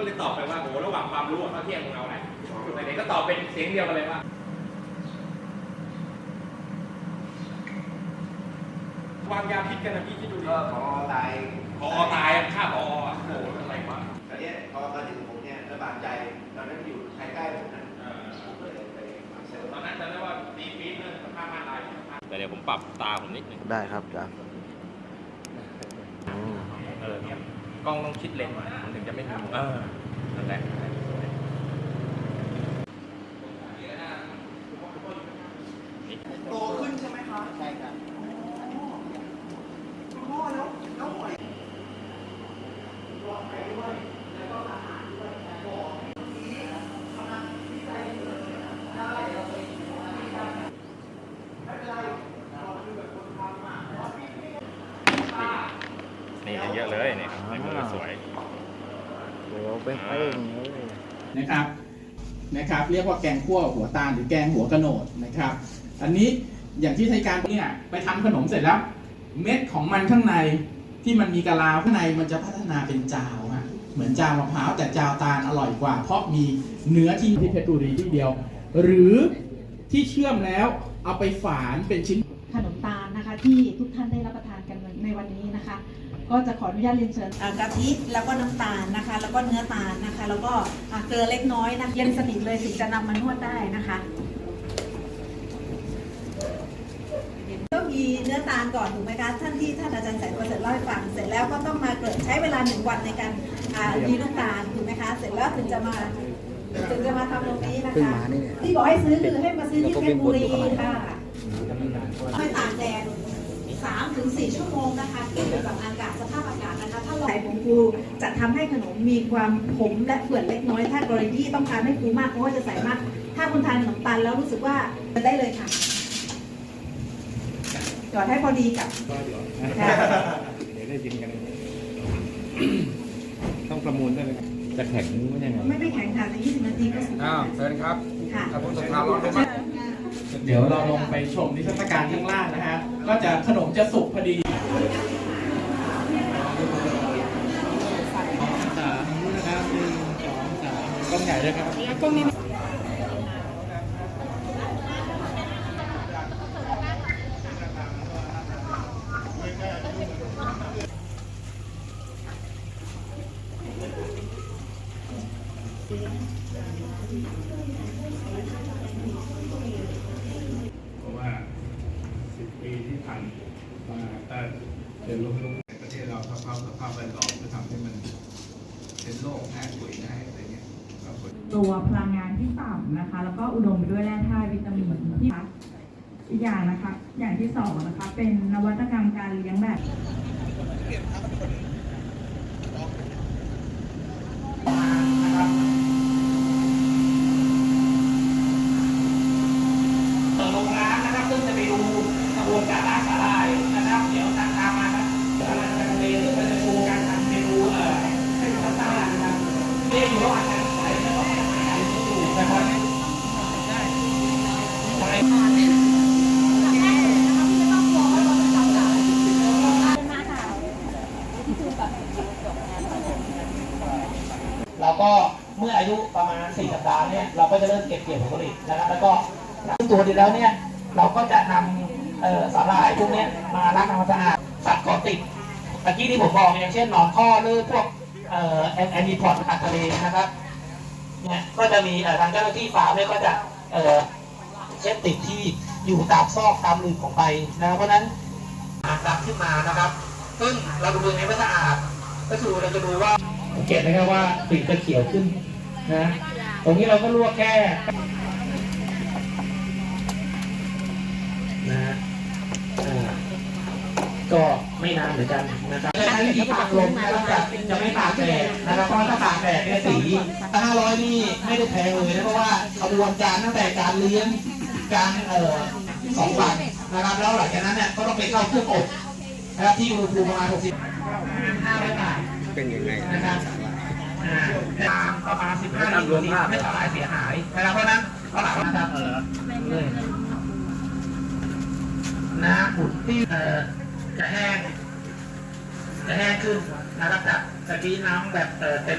ก็เลยตอบไปว่าโอ้ระหว่างความรู้กับข้าวเที่ยงมึงเอาอะไรแต่เด็กก็ตอบเป็นเสียงเดียวกันเลยว่าวางยาพิษกันนะพี่ที่ดูดิก็พอตายพอตายอะฆ่าพออะโอ้โหอะไรวะตอนเนี้ยพอมาถึงผมเนี่ยระบาดใจตอนนั้นอยู่ใกล้ๆผมนะเออผมก็เลยไปมาเซลตอนนั้นจำได้ว่าดีฟีดเลยสภาพม่านลายแต่เดี๋ยวผมปรับตาผมนิดนึงได้ครับจ้ะ เออเนี่ย กล้องต้องชิดเลนส์หน่อยมันถึงจะไม่มีมุมเออนั่นแหละ โตขึ้นใช่ไหมครับใช่ครับพ่อแล้วแล้วปล่อย นี่เยอะเลยเนี่ยในมือสวยเดี๋ยวเป้งๆเลยนะครับนะครับ เรียกว่าแกงคั่วหัวตาลหรือแกงหัวกระโหนดนะครับ อันนี้อย่างที่ไทยการเนี่ยไปทำขนมเสร็จแล้ว เม็ดของมันข้างในที่มันมีกะลาข้างในมันจะพัฒนาเป็นจาวฮะเหมือนจาวมะพร้าวแต่จาวตาลอร่อยกว่า เพราะมีเนื้อที่ที่เพชรบุรีที่เดียว หรือที่เชื่อมแล้วเอาไปฝานเป็นชิ้น ที่ทุกท่านได้รับประทานกันในวันนี้นะคะ ก็จะขออนุญาตเรียนเชิญอ่ากะทิแล้วก็น้ำตาลนะคะ แล้วก็เนื้อตาลนะคะ แล้วก็อ่าเกลือเล็กน้อยนะเย็นสนิทเลยถึงจะนำมานวดได้นะคะก็มีเนื้อตาลก่อนถูกไหมคะท่านที่ท่านอาจารย์แสงประเสริฐเล่าให้ฟังเสร็จแล้วก็ต้องมาเกิดใช้เวลาหนึ่งวันในการอ่าดีน้ำตาลถูกไหมคะ เสร็จแล้วถึงจะมาถึงจะมาทำตรงนี้นะเพิ่งคะมานี่เนี่ยที่บอกให้ซื้อคือให้มาซื้อที่แล้วก็เพชรบุรีเป็นบนอยู่ข้างในค่ะ ไม่ตากแดดสาม ถึงสี่ชั่วโมงนะคะขึ้นอยู่กับอากาศสภาพอากาศนะคะ ถ้าเราใส่ผงฟูจะทำให้ขนมมีความขมและเปื่อนเล็กน้อย ถ้ากรณีที่ต้องการให้ฟูมากเพราะว่าจะใส่มาก ถ้าคุณทานขนมปังแล้วรู้สึกว่าได้เลยค่ะหยอดให้พอดีกับค่ะเดี๋ยวได้ยินกัน ต้องประมูลด้วยนะครับจะแข็งไม่ยังไงไม่ไม่แข็งค่ะใน20 นาทีก็สุกอ้าวเชิญครับค่ะถ้าผมสถานร้อนได้ไหมเดี๋ยวเราลงไปชมนิทรรศการข้างล่างนะฮะ ก็จะขนมจะสุกพอดีสามนะครับหนึ่งสองสามกล้องใหญ่เลยครับเพราะว่าสิบปีที่ผ่านมาแต่เดินลงลงในประเทศเราสภาพสภาพแวดล้อมก็ทำให้มันเป็น โรคแพ้ป่วยได้อะไรเงี้ยครับผมตัวพลังงานที่ต่ำนะคะ แล้วก็อุดมไปด้วยแร่ธาตุวิตามินที่อีกอย่างนะคะ อย่างที่สองนะคะ เป็นนวัตกรรมการเลี้ยงแบบลงน้ำนะครับซึ่งจะไปดูกระบวนการล่าสาหร่ายนะครับ เดี๋ยวตามตามมาครับสาหร่ายทะเลซึ่งเราจะดูการทำเมนูเอ่อให้พาสต้านะครับเรียกอยู่ระหว่างการใส่แล้วก็การขายอยู่นะครับใช่ เราก็เมื่ออายุประมาณ 4 สัปดาห์เนี่ยเราก็จะเริ่มเก็บเกี่ยวผลผลิตนะครับ แล้วก็ตัวดีแล้วเนี่ยเราก็จะนำสาหร่ายพวกนี้มาล้างทำความสะอาดสัตว์เกาะติดเมื่อกี้ที่ผมบอกอย่างเช่นหนอนข้อหรือพวกแอนแอนนีพอดสัตว์ทะเลนะครับเนี่ยก็จะมีทางเจ้าหน้าที่ฟาร์มเนี่ยก็จะเช็ดติดที่อยู่ตามซอกตามหลืบของใบนะครับเพราะนั้นอาดำขึ้นมานะครับ ซึ่งเราดูยังไงไม่สะอาดก็คือเราจะดูว่า สังเกตนะครับว่าสีจะเขียวขึ้นนะตรงนี้เราก็ลวกแค่นะก็ไม่นานเหมือนกันนะครับใช้วิธีตากลมนะครับจะจะไม่ตากแดดนะครับเพราะถ้าตากแดดเนี่ยสีห้าร้อยนี่ไม่ได้แพงเลยนะเพราะว่าขบวนการตั้งแต่การเลี้ยงการเอ่อสองวันนะครับแล้วหลังจากนั้นเนี่ยก็ต้องไปเข้าเครื่องอบ นะครับที่อุณหภูมิประมาณ60 500บาทเป็นยังไงนะครับอ่าตามประมาณ15นาทีไม่สลายเสียหายนะครับเพราะฉะนั้นตลาดนะครับเออน้ำอุดที่เอ่อจะแห้งจะแห้งขึ้นนะครับจากตะกี้น้ำแบบเอ่อเต็ม